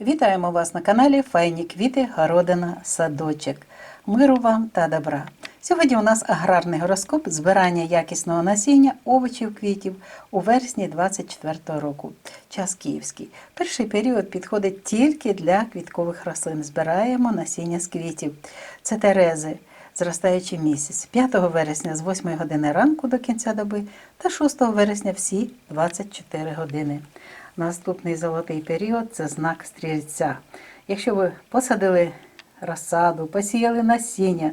Вітаємо вас на каналі Файні квіти, городина, садочок. Миру вам та добра. Сьогодні у нас аграрний гороскоп збирання якісного насіння овочів квітів у вересні 2024 року. Час київський. Перший період підходить тільки для квіткових рослин. Збираємо насіння з квітів. Це терези. Зростаючий місяць 5 вересня з 8 години ранку до кінця доби та 6 вересня всі 24 години. Наступний золотий період це знак стрільця. Якщо ви посадили розсаду, посіяли насіння,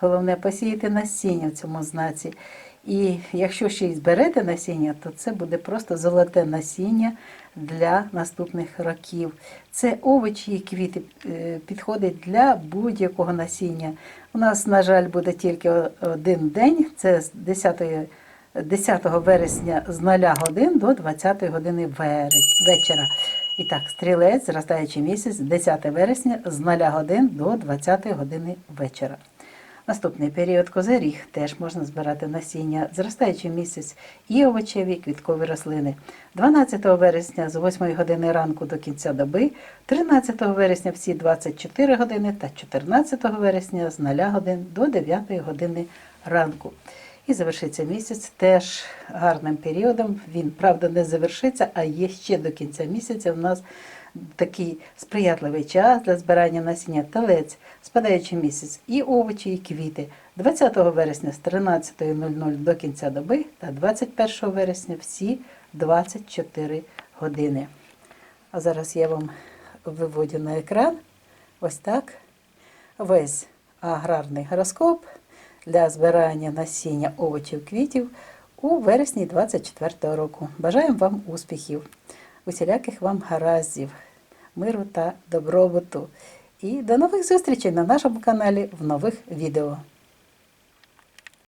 головне посіяти насіння в цьому знаці. І якщо ще й зберете насіння, то це буде просто золоте насіння для наступних років. Це овочі і квіти е, підходять для будь-якого насіння. У нас, на жаль, буде тільки один день, це з 10 10 вересня з 0 годин до 20 години вечора. І так, стрілець, зростаючий місяць, 10 вересня з 0 годин до 20 години вечора. Наступний період козиріг теж можна збирати насіння, зростаючий місяць і овочеві, і квіткові рослини. 12 вересня з 8 години ранку до кінця доби, 13 вересня всі 24 години та 14 вересня з 0 годин до 9 години ранку. І завершиться місяць теж гарним періодом. Він, правда, не завершиться, а є ще до кінця місяця. У нас такий сприятливий час для збирання насіння телець, спадаючий місяць і овочі, і квіти. 20 вересня з 13.00 до кінця доби та 21 вересня всі 24 години. А зараз я вам виводю на екран ось так весь аграрний гороскоп для збирання насіння овочів квітів у вересні 24 року. Бажаємо вам успіхів, усіляких вам гараздів, миру та добробуту. І до нових зустрічей на нашому каналі в нових відео.